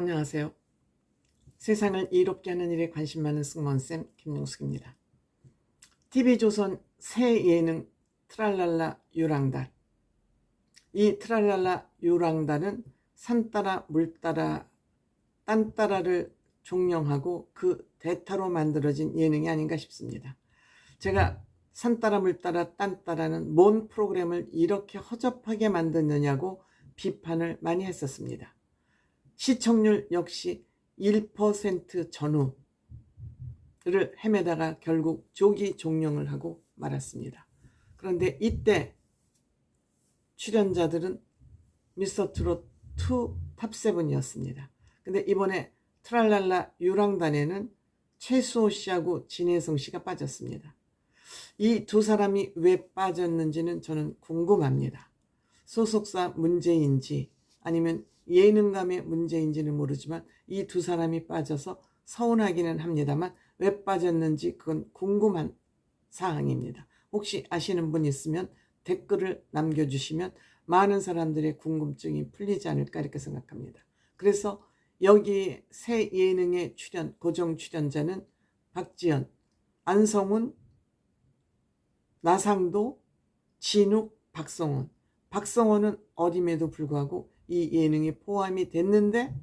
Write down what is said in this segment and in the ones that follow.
안녕하세요. 세상을 이롭게 하는 일에 관심 많은 승무원쌤 김용숙입니다. TV조선 새 예능 트랄랄라 유랑달 이 트랄랄라 유랑달은 산 따라 물 따라 딴 따라를 종영하고 그 대타로 만들어진 예능이 아닌가 싶습니다. 제가 산 따라 물 따라 딴 따라는 뭔 프로그램을 이렇게 허접하게 만드느냐고 비판을 많이 했었습니다. 시청률 역시 1% 전후를 헤매다가 결국 조기 종영을 하고 말았습니다. 그런데 이때 출연자들은 미스터 트롯 2 탑7이었습니다. 근데 이번에 트랄랄라 유랑단에는 최수호 씨하고 진혜성 씨가 빠졌습니다. 이 두 사람이 왜 빠졌는지는 저는 궁금합니다. 소속사 문제인지 아니면 예능감의 문제인지는 모르지만 이 두 사람이 빠져서 서운하기는 합니다만 왜 빠졌는지 그건 궁금한 사항입니다. 혹시 아시는 분 있으면 댓글을 남겨주시면 많은 사람들의 궁금증이 풀리지 않을까 이렇게 생각합니다. 그래서 여기 새 예능의 출연 고정 출연자는 박지연, 안성훈, 나상도, 진욱, 박성원. 박성원은 어림에도 불구하고 이 예능에 포함이 됐는데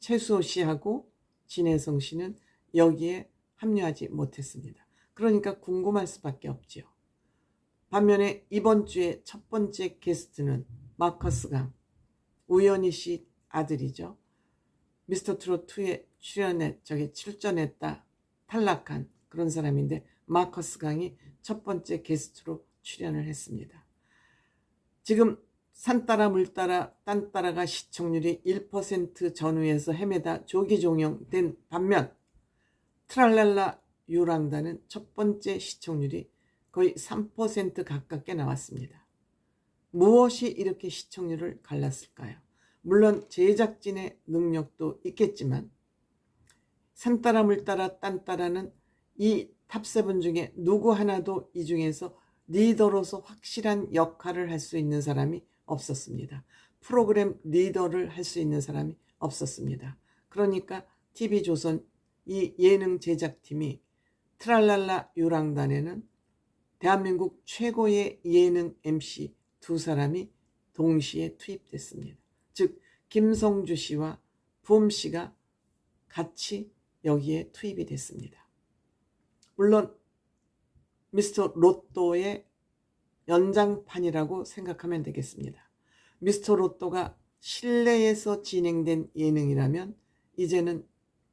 최수호 씨하고 진혜성 씨는 여기에 합류하지 못했습니다. 그러니까 궁금할 수밖에 없지요. 반면에 이번 주에 첫 번째 게스트는 마커스 강, 우연희 씨 아들이죠. 미스터 트롯 2에 출연해 저기 출전했다 탈락한 그런 사람인데 마커스 강이 첫 번째 게스트로 출연을 했습니다. 지금 산따라 물따라 딴따라가 시청률이 1% 전후에서 헤매다 조기 종영된 반면 트랄랄라 유랑다는 첫 번째 시청률이 거의 3% 가깝게 나왔습니다. 무엇이 이렇게 시청률을 갈랐을까요? 물론 제작진의 능력도 있겠지만 산따라 물따라 딴따라는 이 탑7 중에 누구 하나도 이 중에서 리더로서 확실한 역할을 할 수 있는 사람이 없었습니다. 프로그램 리더를 할 수 있는 사람이 없었습니다. 그러니까 TV조선 이 예능 제작팀이 트랄랄라 유랑단에는 대한민국 최고의 예능 MC 두 사람이 동시에 투입됐습니다. 즉 김성주 씨와 부음 씨가 같이 여기에 투입이 됐습니다. 물론 미스터 로또의 연장판이라고 생각하면 되겠습니다. 미스터 로또가 실내에서 진행된 예능이라면 이제는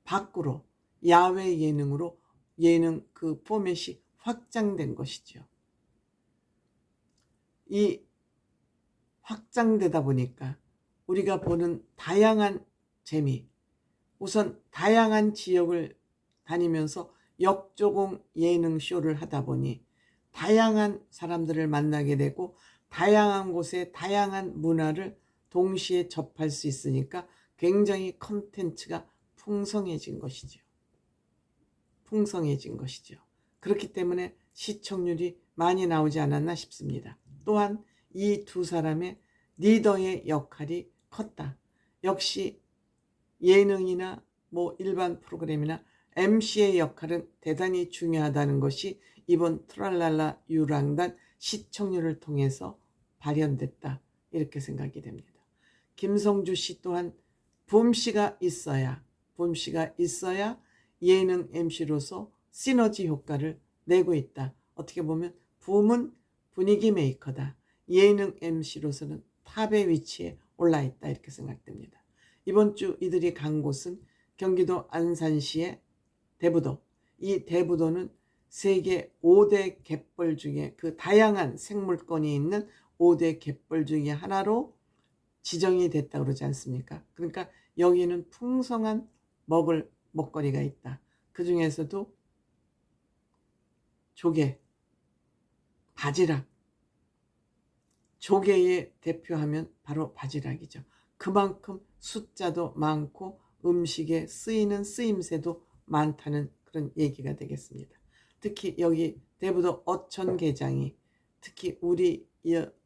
밖으로 야외 예능으로 예능 그 포맷이 확장된 것이죠. 이 확장되다 보니까 우리가 보는 다양한 재미, 우선 다양한 지역을 다니면서 역조공 예능 쇼를 하다 보니 다양한 사람들을 만나게 되고 다양한 곳에 다양한 문화를 동시에 접할 수 있으니까 굉장히 컨텐츠가 풍성해진 것이죠. 풍성해진 것이죠. 그렇기 때문에 시청률이 많이 나오지 않았나 싶습니다. 또한 이 두 사람의 리더의 역할이 컸다. 역시 예능이나 뭐 일반 프로그램이나 MC의 역할은 대단히 중요하다는 것이 이번 트랄랄라 유랑단 시청률을 통해서 발현됐다. 이렇게 생각이 됩니다. 김성주 씨 또한 봄 씨가 있어야 봄 씨가 있어야 예능 MC로서 시너지 효과를 내고 있다. 어떻게 보면 붐은 분위기 메이커다. 예능 MC로서는 탑의 위치에 올라 있다. 이렇게 생각됩니다. 이번 주 이들이 간 곳은 경기도 안산시의 대부도. 이 대부도는 세계 5대 갯벌 중에 그 다양한 생물권이 있는 5대 갯벌 중에 하나로 지정이 됐다 그러지 않습니까? 그러니까 여기는 풍성한 먹을 먹거리가 있다. 그 중에서도 조개, 바지락. 조개의 대표하면 바로 바지락이죠. 그만큼 숫자도 많고 음식에 쓰이는 쓰임새도 많다는 그런 얘기가 되겠습니다. 특히 여기 대부도 어촌계장이 특히 우리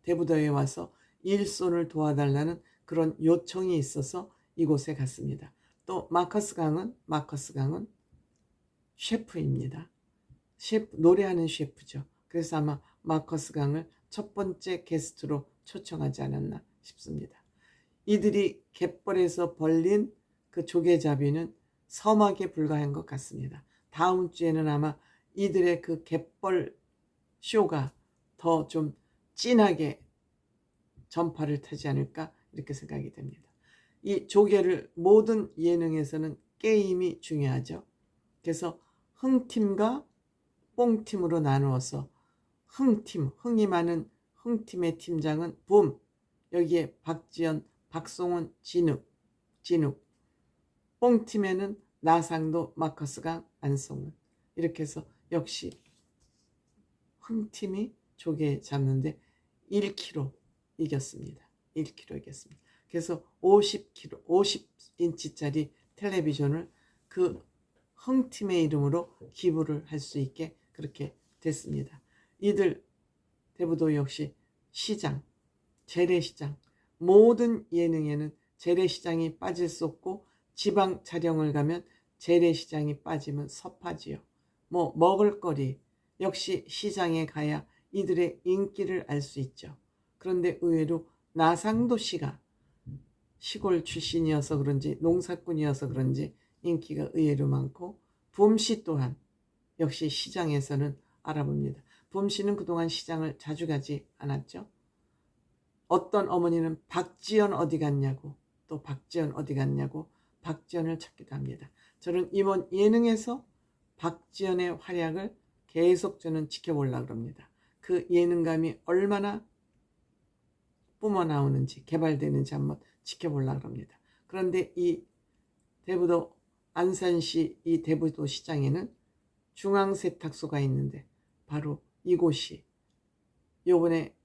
대부도에 와서 일손을 도와달라는 그런 요청이 있어서 이곳에 갔습니다. 또 마커스 강은 마커스 강은 셰프입니다. 셰프 노래하는 셰프죠. 그래서 아마 마커스 강을 첫 번째 게스트로 초청하지 않았나 싶습니다. 이들이 갯벌에서 벌린 그 조개잡이는 서막에 불과한 것 같습니다. 다음 주에는 아마 이들의 그 갯벌 쇼가 더 좀 진하게 전파를 타지 않을까 이렇게 생각이 됩니다. 이 조개를 모든 예능에서는 게임이 중요하죠. 그래서 흥팀과 뽕팀으로 나누어서 흥팀, 흥이 많은 흥팀의 팀장은 붐, 여기에 박지연, 박송은, 진욱, 진욱, 뽕팀에는 나상도, 마커스강, 안송은 이렇게 해서 역시 흥팀이 조개 잡는데 1kg 이겼습니다. 1kg 이겼습니다. 그래서 50kg, 50인치짜리 텔레비전을 그 흥팀의 이름으로 기부를 할 수 있게 그렇게 됐습니다. 이들 대부도 역시 시장, 재래시장, 모든 예능에는 재래시장이 빠질 수 없고 지방 촬영을 가면 재래시장이 빠지면 섭하지요. 뭐 먹을거리 역시 시장에 가야 이들의 인기를 알 수 있죠. 그런데 의외로 나상도 씨가 시골 출신이어서 그런지 농사꾼이어서 그런지 인기가 의외로 많고 붐씨 또한 역시 시장에서는 알아봅니다. 붐씨는 그동안 시장을 자주 가지 않았죠. 어떤 어머니는 박지연 어디 갔냐고 또 박지연 어디 갔냐고 박지연을 찾기도 합니다. 저는 이번 예능에서 박지연의 활약을 계속 저는 지켜보려고 합니다. 그 예능감이 얼마나 뿜어 나오는지 개발되는지 한번 지켜보려고 합니다. 그런데 이 대부도 안산시 이 대부도 시장에는 중앙 세탁소가 있는데 바로 이곳이 요번에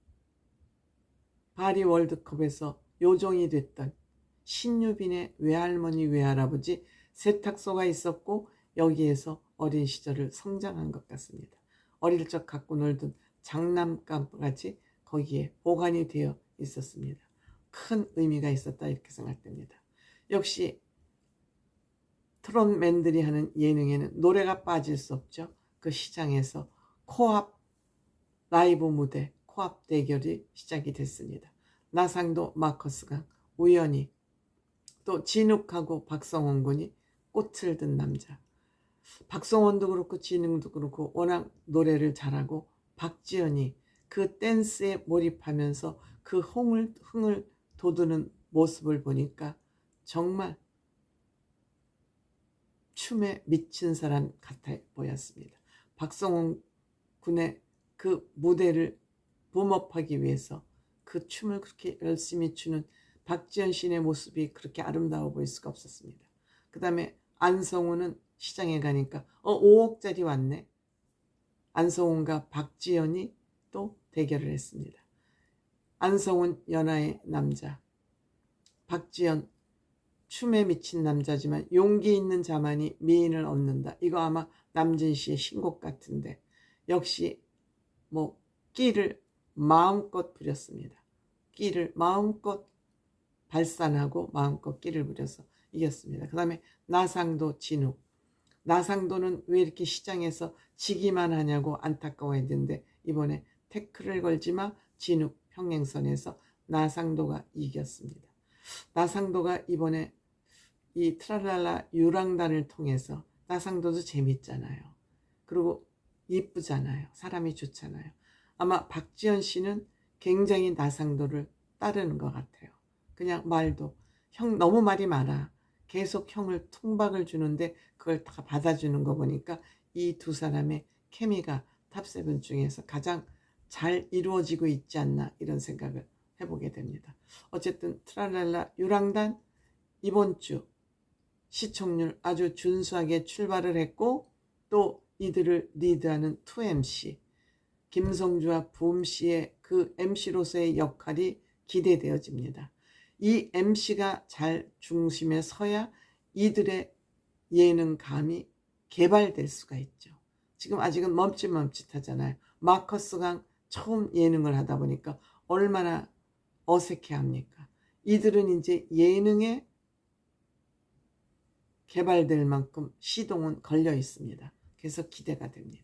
파리 월드컵에서 요정이 됐던 신유빈의 외할머니 외할아버지 세탁소가 있었고 여기에서 어린 시절을 성장한 것 같습니다. 어릴 적 갖고 놀던 장난감까지 거기에 보관이 되어 있었습니다. 큰 의미가 있었다 이렇게 생각됩니다. 역시 트롯맨들이 하는 예능에는 노래가 빠질 수 없죠. 그 시장에서 코앞 라이브 무대, 코앞 대결이 시작이 됐습니다. 나상도 마커스가 우연히 또 진욱하고 박성원 군이 꽃을 든 남자. 박성원도 그렇고 진욱도 그렇고 워낙 노래를 잘하고 박지연이 그 댄스에 몰입하면서 그 흥을, 흥을 돋우는 모습을 보니까 정말 춤에 미친 사람 같아 보였습니다. 박성훈 군의 그 무대를 붐업하기 위해서 그 춤을 그렇게 열심히 추는 박지현 씨의 모습이 그렇게 아름다워 보일 수가 없었습니다. 그 다음에 안성훈은 시장에 가니까 어 5억짜리 왔네. 안성훈과 박지현이 또 대결을 했습니다. 안성훈 연하의 남자, 박지현 춤에 미친 남자지만 용기 있는 자만이 미인을 얻는다. 이거 아마 남진 씨의 신곡 같은데 역시 뭐 끼를 마음껏 부렸습니다. 끼를 마음껏 발산하고 마음껏 끼를 부려서 이겼습니다. 그 다음에 나상도 진욱. 나상도는 왜 이렇게 시장에서 지기만 하냐고 안타까워했는데 이번에 태클을 걸지마 진욱 평행선에서 나상도가 이겼습니다. 나상도가 이번에 이 트랄랄라 유랑단을 통해서 나상도도 재밌잖아요. 그리고 이쁘잖아요. 사람이 좋잖아요. 아마 박지현 씨는 굉장히 나상도를 따르는 것 같아요. 그냥 말도 형 너무 말이 많아. 계속 형을 통박을 주는데 그걸 다 받아주는 거 보니까 이 두 사람의 케미가 탑세븐 중에서 가장 잘 이루어지고 있지 않나 이런 생각을 해보게 됩니다. 어쨌든 트랄랄라 유랑단 이번 주 시청률 아주 준수하게 출발을 했고 또 이들을 리드하는 2MC 김성주와 부음씨의 그 MC로서의 역할이 기대되어집니다. 이 MC가 잘 중심에 서야 이들의 예능감이 개발될 수가 있죠. 지금 아직은 멈칫멈칫하잖아요. 마커스강 처음 예능을 하다 보니까 얼마나 어색해 합니까? 이들은 이제 예능에 개발될 만큼 시동은 걸려 있습니다. 그래서 기대가 됩니다.